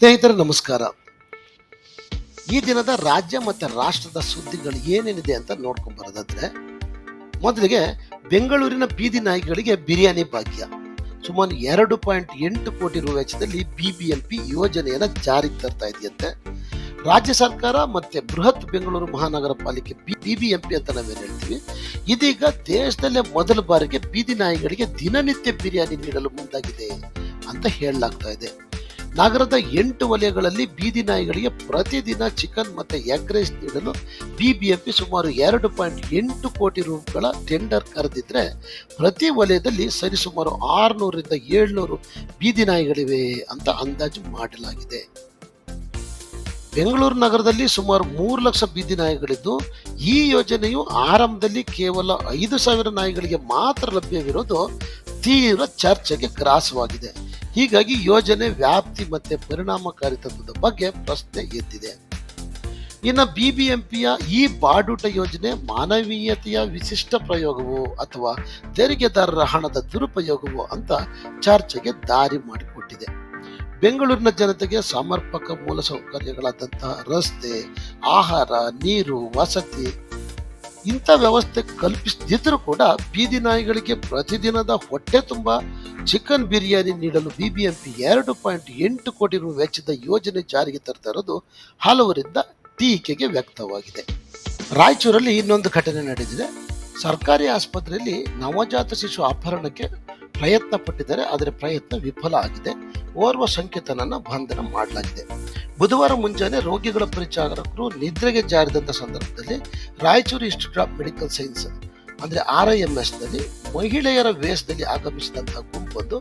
ಸ್ನೇಹಿತರೆ, ನಮಸ್ಕಾರ. ಈ ದಿನದ ರಾಜ್ಯ ಮತ್ತು ರಾಷ್ಟ್ರದ ಸುದ್ದಿಗಳು ಏನೇನಿದೆ ಅಂತ ನೋಡ್ಕೊಂಡ್ ಬರೋದಾದ್ರೆ, ಮೊದಲಿಗೆ ಬೆಂಗಳೂರಿನ ಬೀದಿ ನಾಯಿಗಳಿಗೆ ಬಿರಿಯಾನಿ ಭಾಗ್ಯ. ಸುಮಾರು ಎರಡು ಪಾಯಿಂಟ್ ಎಂಟು ಕೋಟಿ ರು ವೆಚ್ಚದಲ್ಲಿ ಬಿಬಿಎಂಪಿ ಯೋಜನೆಯನ್ನು ಜಾರಿಗೆ ತರ್ತಾ ಇದೆಯಂತೆ. ರಾಜ್ಯ ಸರ್ಕಾರ ಮತ್ತೆ ಬೃಹತ್ ಬೆಂಗಳೂರು ಮಹಾನಗರ ಪಾಲಿಕೆ ಬಿಬಿಎಂಪಿ ಅಂತ ನಾವೇನು ಹೇಳ್ತೀವಿ, ಇದೀಗ ದೇಶದಲ್ಲೇ ಮೊದಲ ಬಾರಿಗೆ ಬೀದಿ ನಾಯಿಗಳಿಗೆ ದಿನನಿತ್ಯ ಬಿರಿಯಾನಿ ನೀಡಲು ಮುಂದಾಗಿದೆ ಅಂತ ಹೇಳಲಾಗ್ತಾ ಇದೆ. ನಗರದ ಎಂಟು ವಲಯಗಳಲ್ಲಿ ಬೀದಿ ನಾಯಿಗಳಿಗೆ ಪ್ರತಿದಿನ ಚಿಕನ್ ಮತ್ತು ಎಗ್ ರೈಸ್ ನೀಡಲು ಬಿಬಿಎಂಪಿ ಸುಮಾರು ಎರಡು ಪಾಯಿಂಟ್ ಎಂಟು ಕೋಟಿ ರೂಗಳ ಟೆಂಡರ್ ಕರೆದಿದ್ರೆ ಪ್ರತಿ ವಲಯದಲ್ಲಿ ಸರಿಸುಮಾರು ಆರುನೂರರಿಂದ ಏಳ್ನೂರು ಬೀದಿ ನಾಯಿಗಳಿವೆ ಅಂತ ಅಂದಾಜು ಮಾಡಲಾಗಿದೆ. ಬೆಂಗಳೂರು ನಗರದಲ್ಲಿ ಸುಮಾರು ಮೂರು ಲಕ್ಷ ಬೀದಿ ನಾಯಿಗಳಿದ್ದು ಈ ಯೋಜನೆಯು ಆರಂಭದಲ್ಲಿ ಕೇವಲ ಐದು ಸಾವಿರ ನಾಯಿಗಳಿಗೆ ಮಾತ್ರ ಲಭ್ಯವಿರೋದು ತೀವ್ರ ಚರ್ಚೆಗೆ ಗ್ರಾಸವಾಗಿದೆ. ಹೀಗಾಗಿ ಯೋಜನೆ ವ್ಯಾಪ್ತಿ ಮತ್ತೆ ಪರಿಣಾಮಕಾರಿತ್ವದ ಬಗ್ಗೆ ಪ್ರಶ್ನೆ ಎದ್ದಿದೆ. ಇನ್ನು ಬಿಬಿಎಂಪಿಯ ಈ ಬಾಡೂಟ ಯೋಜನೆ ಮಾನವೀಯತೆಯ ವಿಶಿಷ್ಟ ಪ್ರಯೋಗವೋ ಅಥವಾ ತೆರಿಗೆದಾರರ ಹಣದ ದುರುಪಯೋಗವೋ ಅಂತ ಚರ್ಚೆಗೆ ದಾರಿ ಮಾಡಿಕೊಟ್ಟಿದೆ. ಬೆಂಗಳೂರಿನ ಜನತೆಗೆ ಸಮರ್ಪಕ ಮೂಲಸೌಕರ್ಯಗಳಾದಂತಹ ರಸ್ತೆ, ಆಹಾರ, ನೀರು, ವಸತಿ ಇಂಥ ವ್ಯವಸ್ಥೆ ಕಲ್ಪಿಸದಿದ್ದರೂ ಕೂಡ ಬೀದಿ ನಾಯಿಗಳಿಗೆ ಪ್ರತಿದಿನದ ಹೊಟ್ಟೆ ತುಂಬ, ಚಿಕನ್ ಬಿರಿಯಾನಿ ನೀಡಲು ಬಿಬಿಎಂಪಿ ಎರಡು ಪಾಯಿಂಟ್ ಎಂಟು ಕೋಟಿ ರು ವೆಚ್ಚದ ಯೋಜನೆ ಜಾರಿಗೆ ತರ್ತಾ ಇರೋದು ಹಲವರಿಂದ ಟೀಕೆಗೆ ವ್ಯಕ್ತವಾಗಿದೆ. ರಾಯಚೂರಲ್ಲಿ ಇನ್ನೊಂದು ಘಟನೆ ನಡೆದಿದೆ. ಸರ್ಕಾರಿ ಆಸ್ಪತ್ರೆಯಲ್ಲಿ ನವಜಾತ ಶಿಶು ಅಪಹರಣಕ್ಕೆ ಪ್ರಯತ್ನ ಪಟ್ಟಿದ್ದಾರೆ, ಆದರೆ ಪ್ರಯತ್ನ ವಿಫಲ ಆಗಿದೆ. ಓರ್ವ ಸಂಕೇತನನ್ನು ಬಂಧನ ಮಾಡಲಾಗಿದೆ. ಬುಧವಾರ ಮುಂಜಾನೆ ರೋಗಿಗಳ ಪರಿಚಾರಕರು ನಿದ್ರೆಗೆ ಜಾರಿದಂತ ಸಂದರ್ಭದಲ್ಲಿ Raichur institute of medical science ಅಂದ್ರೆ ಆರ್ ಐ ಎಂ ಎಸ್ನಲ್ಲಿ ಮಹಿಳೆಯರ ವೇಷದಲ್ಲಿ ಆಗಮಿಸಿದಂಥ ಗುಂಪೊಂದು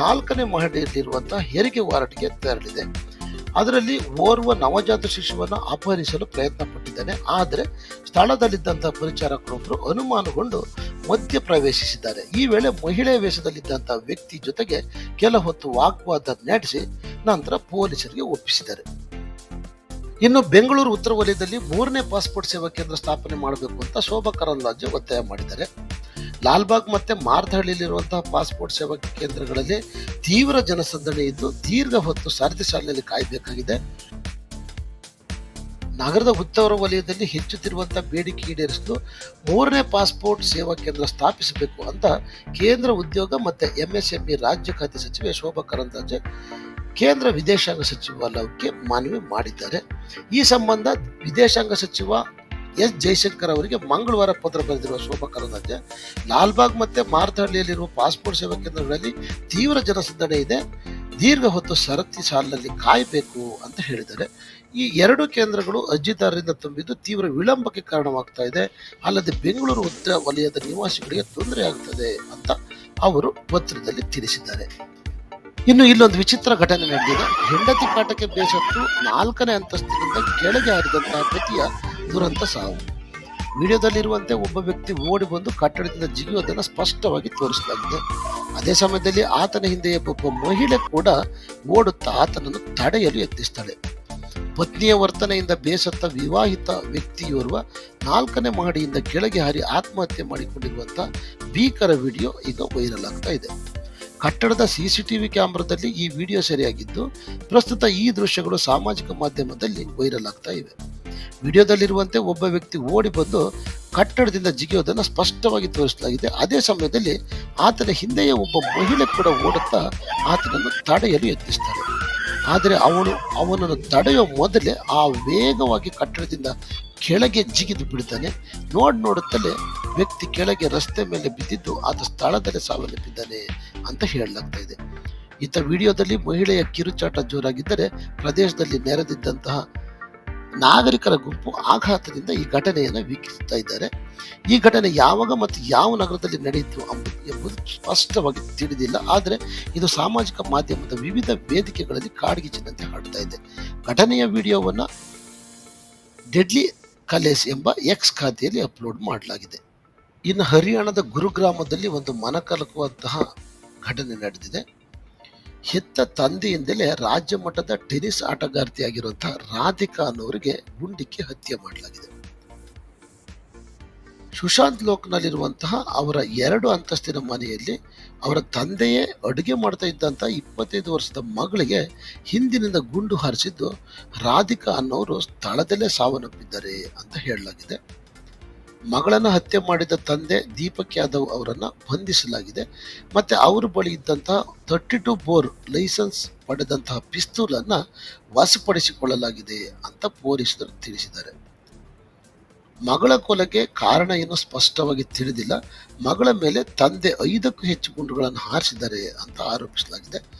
ನಾಲ್ಕನೇ ಮಹಡಿಯಲ್ಲಿರುವಂತಹ ಹೆರಿಗೆ ವಾರ್ಡ್ಗೆ ತೆರಳಿದೆ. ಅದರಲ್ಲಿ ಓರ್ವ ನವಜಾತ ಶಿಶುವನ್ನು ಅಪಹರಿಸಲು ಪ್ರಯತ್ನ ಪಟ್ಟಿದ್ದಾನೆ. ಆದರೆ ಸ್ಥಳದಲ್ಲಿದ್ದಂತಹ ಪರಿಚಾರಕರೊಬ್ಬರು ಅನುಮಾನಗೊಂಡು ಮಧ್ಯ ಪ್ರವೇಶಿಸಿದ್ದಾರೆ ಈ ವೇಳೆ ಮಹಿಳೆ ವೇಷದಲ್ಲಿದ್ದಂತಹ ವ್ಯಕ್ತಿ ಜೊತೆಗೆ ಕೆಲ ಹೊತ್ತು ವಾಗ್ವಾದ ನಡೆಸಿ ನಂತರ ಪೊಲೀಸರಿಗೆ ಒಪ್ಪಿಸಿದ್ದಾರೆ. ಇನ್ನು ಬೆಂಗಳೂರು ಉತ್ತರ ವಲಯದಲ್ಲಿ ಮೂರನೇ ಪಾಸ್ಪೋರ್ಟ್ ಸೇವಾ ಕೇಂದ್ರ ಸ್ಥಾಪನೆ ಮಾಡಬೇಕು ಅಂತ ಶೋಭಾ ಕರಂದ್ಲಾಜೆ ಒತ್ತಾಯ ಮಾಡಿದ್ದಾರೆ. ಲಾಲ್ಬಾಗ್ ಮತ್ತೆ ಮಾರ್ದಹಳ್ಳಿಯಲ್ಲಿರುವಂತಹ ಪಾಸ್ಪೋರ್ಟ್ ಸೇವಾ ಕೇಂದ್ರಗಳಲ್ಲಿ ತೀವ್ರ ಜನಸಂದಣಿ ಇದ್ದು ದೀರ್ಘ ಹೊತ್ತು ಸಾರಥಿ ಸಾಲಿನಲ್ಲಿ ಕಾಯಬೇಕಾಗಿದೆ. ನಗರದ ಉತ್ತರ ವಲಯದಲ್ಲಿ ಹೆಚ್ಚುತ್ತಿರುವಂಥ ಬೇಡಿಕೆ ಈಡೇರಿಸಲು ಮೂರನೇ ಪಾಸ್ಪೋರ್ಟ್ ಸೇವಾ ಕೇಂದ್ರ ಸ್ಥಾಪಿಸಬೇಕು ಅಂತ ಕೇಂದ್ರ ಉದ್ಯೋಗ ಮತ್ತೆ ಎಂಎಸ್ಎಂಇ ರಾಜ್ಯ ಖಾತೆ ಸಚಿವೆ ಶೋಭಾ ಕರಂದಾಜೆ ಕೇಂದ್ರ ವಿದೇಶಾಂಗ ಸಚಿವಾಲಯಕ್ಕೆ ಮನವಿ ಮಾಡಿದ್ದಾರೆ. ಈ ಸಂಬಂಧ ವಿದೇಶಾಂಗ ಸಚಿವ ಎಸ್ ಜೈಶಂಕರ್ ಅವರಿಗೆ ಮಂಗಳವಾರ ಪತ್ರ ಬರೆದಿರುವ ಶೋಭಾ ಕರಂದಾಜೆ ಲಾಲ್ಬಾಗ್ ಮತ್ತು ಮಾರ್ತಹಳ್ಳಿಯಲ್ಲಿರುವ ಪಾಸ್ಪೋರ್ಟ್ ಸೇವಾ ಕೇಂದ್ರಗಳಲ್ಲಿ ತೀವ್ರ ಜನಸಂದಣೆ ಇದೆ. ದೀರ್ಘ ಹೊತ್ತು ಸರತಿ ಸಾಲಿನಲ್ಲಿ ಕಾಯಬೇಕು ಅಂತ ಹೇಳಿದ್ದಾರೆ. ಈ ಎರಡು ಕೇಂದ್ರಗಳು ಅರ್ಜಿದಾರರಿಂದ ತುಂಬಿದ್ದು ತೀವ್ರ ವಿಳಂಬಕ್ಕೆ ಕಾರಣವಾಗ್ತಾ ಇದೆ. ಅಲ್ಲದೆ ಬೆಂಗಳೂರು ಉತ್ತರ ವಲಯದ ನಿವಾಸಿಗಳಿಗೆ ತೊಂದರೆ ಆಗುತ್ತದೆ ಅಂತ ಅವರು ಪತ್ರದಲ್ಲಿ ತಿಳಿಸಿದ್ದಾರೆ. ಇನ್ನು ಇಲ್ಲೊಂದು ವಿಚಿತ್ರ ಘಟನೆ ನಡೆದಿದೆ. ಹೆಂಡತಿ ಕಾಟಕ್ಕೆ ಬೇಸತ್ತು ನಾಲ್ಕನೇ ಅಂತಸ್ತಿನಿಂದ ಕೆಳಗೆ ಹಾರಿದಂತಹ ಪತಿಯ ದುರಂತ ಸಾವು. ವಿಡಿಯೋದಲ್ಲಿರುವಂತೆ ಒಬ್ಬ ವ್ಯಕ್ತಿ ಓಡಿ ಬಂದು ಕಟ್ಟಡದಿಂದ ಜಿಗಿಯೋದನ್ನು ಸ್ಪಷ್ಟವಾಗಿ ತೋರಿಸಲಾಗಿದೆ. ಅದೇ ಸಮಯದಲ್ಲಿ ಆತನ ಹಿಂದೆ ಒಬ್ಬ ಮಹಿಳೆ ಕೂಡ ಓಡುತ್ತಾ ಆತನನ್ನು ತಡೆಯಲು ಯತ್ನಿಸ್ತಾಳೆ. ಪತ್ನಿಯ ವರ್ತನೆಯಿಂದ ಬೇಸತ್ತ ವಿವಾಹಿತ ವ್ಯಕ್ತಿಯೋರ್ವ ನಾಲ್ಕನೇ ಮಹಡಿಯಿಂದ ಕೆಳಗೆ ಹಾರಿ ಆತ್ಮಹತ್ಯೆ ಮಾಡಿಕೊಂಡಿರುವಂತಹ ಭೀಕರ ವಿಡಿಯೋ ಈಗ ವೈರಲ್ ಆಗ್ತಾ ಇದೆ. ಕಟ್ಟಡದ ಸಿಸಿಟಿವಿ ಕ್ಯಾಮೆರಾದಲ್ಲಿ ಈ ವಿಡಿಯೋ ಸೆರೆಯಾಗಿದ್ದು, ಪ್ರಸ್ತುತ ಈ ದೃಶ್ಯಗಳು ಸಾಮಾಜಿಕ ಮಾಧ್ಯಮದಲ್ಲಿ ವೈರಲ್ ಆಗ್ತಾ ಇವೆ. ವಿಡಿಯೋದಲ್ಲಿರುವಂತೆ ಒಬ್ಬ ವ್ಯಕ್ತಿ ಓಡಿ ಬಂದು ಕಟ್ಟಡದಿಂದ ಜಿಗಿಯೋದನ್ನು ಸ್ಪಷ್ಟವಾಗಿ ತೋರಿಸಲಾಗಿದೆ. ಅದೇ ಸಮಯದಲ್ಲಿ ಆತನ ಹಿಂದೆಯೇ ಒಬ್ಬ ಮಹಿಳೆ ಕೂಡ ಓಡುತ್ತಾ ಆತನನ್ನು ತಡೆಯಲು ಯತ್ನಿಸ್ತಾರೆ. ಆದರೆ ಅವನು ಅವನನ್ನು ತಡೆಯುವ ಮೊದಲೇ ಆ ವೇಗವಾಗಿ ಕಟ್ಟಡದಿಂದ ಕೆಳಗೆ ಜಿಗಿದು ಬಿಡ್ತಾನೆ. ನೋಡಿ ನೋಡುತ್ತಲೇ ವ್ಯಕ್ತಿ ಕೆಳಗೆ ರಸ್ತೆ ಮೇಲೆ ಬಿದ್ದಿದ್ದು ಆತ ಸ್ಥಳದಲ್ಲೇ ಸಾವನ್ನಪ್ಪಿದ್ದಾನೆ ಅಂತ ಹೇಳಲಾಗ್ತಾ ಇದೆ. ಇತ್ತ ವಿಡಿಯೋದಲ್ಲಿ ಮಹಿಳೆಯ ಕಿರುಚಾಟ ಜೋರಾಗಿದ್ದರೆ ಪ್ರದೇಶದಲ್ಲಿ ನೆರೆದಿದ್ದಂತಹ ನಾಗರಿಕರ ಗುಂಪು ಆಘಾತದಿಂದ ಈ ಘಟನೆಯನ್ನು ವೀಕ್ಷಿಸುತ್ತಾ ಇದ್ದಾರೆ. ಈ ಘಟನೆ ಯಾವಾಗ ಮತ್ತು ಯಾವ ನಗರದಲ್ಲಿ ನಡೆಯಿತು ಎಂಬುದು ಸ್ಪಷ್ಟವಾಗಿ ತಿಳಿದಿಲ್ಲ. ಆದರೆ ಇದು ಸಾಮಾಜಿಕ ಮಾಧ್ಯಮದ ವಿವಿಧ ವೇದಿಕೆಗಳಲ್ಲಿ ಕಾಡ್ಗಿಚ್ಚಿನಂತೆ ಹಾಡ್ತಾ ಇದೆ. ಘಟನೆಯ ವಿಡಿಯೋವನ್ನು ಡೆಡ್ಲಿ ಕಲೇಸ್ ಎಂಬ ಎಕ್ಸ್ ಖಾತೆಯಲ್ಲಿ ಅಪ್ಲೋಡ್ ಮಾಡಲಾಗಿದೆ. ಇನ್ನು ಹರಿಯಾಣದ ಗುರುಗ್ರಾಮದಲ್ಲಿ ಒಂದು ಮನಕಲಕುವಂತಹ ಘಟನೆ ನಡೆದಿದೆ. ಹೆತ್ತ ತಂದೆಯಿಂದಲೇ ರಾಜ್ಯ ಮಟ್ಟದ ಟೆನಿಸ್ ಆಟಗಾರ್ತಿಯಾಗಿರುವಂತಹ ರಾಧಿಕಾ ಅನ್ನೋರಿಗೆ ಗುಂಡಿಕ್ಕಿ ಹತ್ಯೆ ಮಾಡಲಾಗಿದೆ. ಸುಶಾಂತ್ ಲೋಕ್ನಲ್ಲಿರುವಂತಹ ಅವರ ಎರಡು ಅಂತಸ್ತಿನ ಮನೆಯಲ್ಲಿ ಅವರ ತಂದೆಯೇ ಅಡುಗೆ ಮಾಡ್ತಾ ಇದ್ದಂಥ ಇಪ್ಪತ್ತೈದು ವರ್ಷದ ಮಗಳಿಗೆ ಹಿಂದಿನಿಂದ ಗುಂಡು ಹಾರಿಸಿದ್ದು ರಾಧಿಕಾ ಅನ್ನೋರು ಸ್ಥಳದಲ್ಲೇ ಸಾವನ್ನಪ್ಪಿದ್ದಾರೆ ಅಂತ ಹೇಳಲಾಗಿದೆ. ಮಗಳನ್ನು ಹತ್ಯೆ ಮಾಡಿದ ತಂದೆ ದೀಪಕ್ ಯಾದವ್ ಅವರನ್ನು ಬಂಧಿಸಲಾಗಿದೆ. ಮತ್ತೆ ಅವರ ಬಳಿ ಇದ್ದಂತಹ ತರ್ಟಿ ಟು ಬೋರ್ ಲೈಸೆನ್ಸ್ ಪಡೆದಂತಹ ಪಿಸ್ತೂಲನ್ನು ಅನ್ನ ವಶಪಡಿಸಿಕೊಳ್ಳಲಾಗಿದೆ ಅಂತ ಪೊಲೀಸರು ತಿಳಿಸಿದ್ದಾರೆ. ಮಗಳ ಕೊಲೆಗೆ ಕಾರಣ ಏನು ಸ್ಪಷ್ಟವಾಗಿ ತಿಳಿದಿಲ್ಲ. ಮಗಳ ಮೇಲೆ ತಂದೆ ಐದಕ್ಕೂ ಹೆಚ್ಚು ಗುಂಡುಗಳನ್ನು ಹಾರಿಸಿದ್ದಾರೆ ಅಂತ ಆರೋಪಿಸಲಾಗಿದೆ.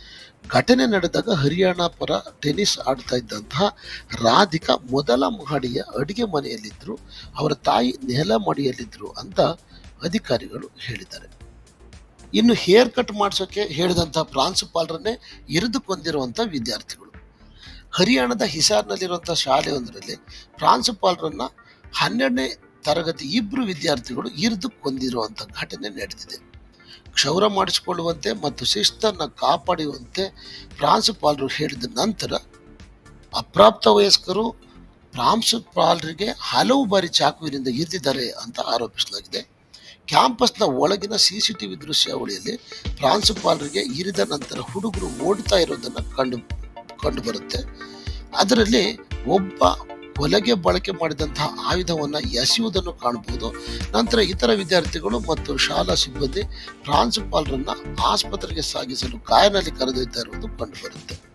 ಘಟನೆ ನಡೆದಾಗ ಹರಿಯಾಣ ಪರ ಟೆನಿಸ್ ಆಡ್ತಾ ಇದ್ದಂತಹ ರಾಧಿಕಾ ಮೊದಲ ಮಹಡಿಯ ಅಡಿಗೆ ಮನೆಯಲ್ಲಿದ್ದರು. ಅವರ ತಾಯಿ ನೆಲ ಮಡಿಯಲ್ಲಿದ್ದರು ಅಂತ ಅಧಿಕಾರಿಗಳು ಹೇಳಿದ್ದಾರೆ. ಇನ್ನು ಹೇರ್ ಕಟ್ ಮಾಡಿಸೋಕೆ ಹೇಳಿದಂಥ ಪ್ರಾಂಶುಪಾಲರನ್ನೇ ಇರಿದುಕೊಂಡಿರುವಂಥ ವಿದ್ಯಾರ್ಥಿಗಳು. ಹರಿಯಾಣದ ಹಿಸಾರ್ನಲ್ಲಿರುವಂಥ ಶಾಲೆಯೊಂದರಲ್ಲಿ ಪ್ರಾಂಶುಪಾಲರನ್ನ ಹನ್ನೆರಡನೇ ತರಗತಿ ಇಬ್ಬರು ವಿದ್ಯಾರ್ಥಿಗಳು ಇರಿದು ಕೊಂದಿರುವಂಥ ಘಟನೆ ನಡೆದಿದೆ. ಕ್ಷೌರ ಮಾಡಿಸಿಕೊಳ್ಳುವಂತೆ ಮತ್ತು ಶಿಸ್ತನ್ನು ಕಾಪಾಡುವಂತೆ ಪ್ರಾಂಶುಪಾಲರು ಹೇಳಿದ ನಂತರ ಅಪ್ರಾಪ್ತ ವಯಸ್ಕರು ಪ್ರಾಂಶುಪಾಲರಿಗೆ ಹಲವು ಬಾರಿ ಚಾಕುವಿನಿಂದ ಇರಿದಿದ್ದಾರೆ ಅಂತ ಆರೋಪಿಸಲಾಗಿದೆ. ಕ್ಯಾಂಪಸ್ನ ಒಳಗಿನ ಸಿ ಸಿ ಟಿ ವಿ ದೃಶ್ಯಾವಳಿಯಲ್ಲಿ ಪ್ರಾಂಶುಪಾಲರಿಗೆ ಇರಿದ ನಂತರ ಹುಡುಗರು ಓಡ್ತಾ ಇರೋದನ್ನು ಕಂಡು, ಕಂಡುಬರುತ್ತೆ. ಅದರಲ್ಲಿ ಒಬ್ಬ ಕೊಲೆಗೆ ಬಳಕೆ ಮಾಡಿದಂತಹ ಆಯುಧವನ್ನು ಎಸೆಯುವುದನ್ನು ಕಾಣಬಹುದು. ನಂತರ ಇತರ ವಿದ್ಯಾರ್ಥಿಗಳು ಮತ್ತು ಶಾಲಾ ಸಿಬ್ಬಂದಿ ಪ್ರಾಂಶುಪಾಲರನ್ನ ಆಸ್ಪತ್ರೆಗೆ ಸಾಗಿಸಲು ಕಾರಿನಲ್ಲಿ ಕರೆದೊಯ್ತಾ ಇರುವುದು ಕಂಡುಬರುತ್ತೆ.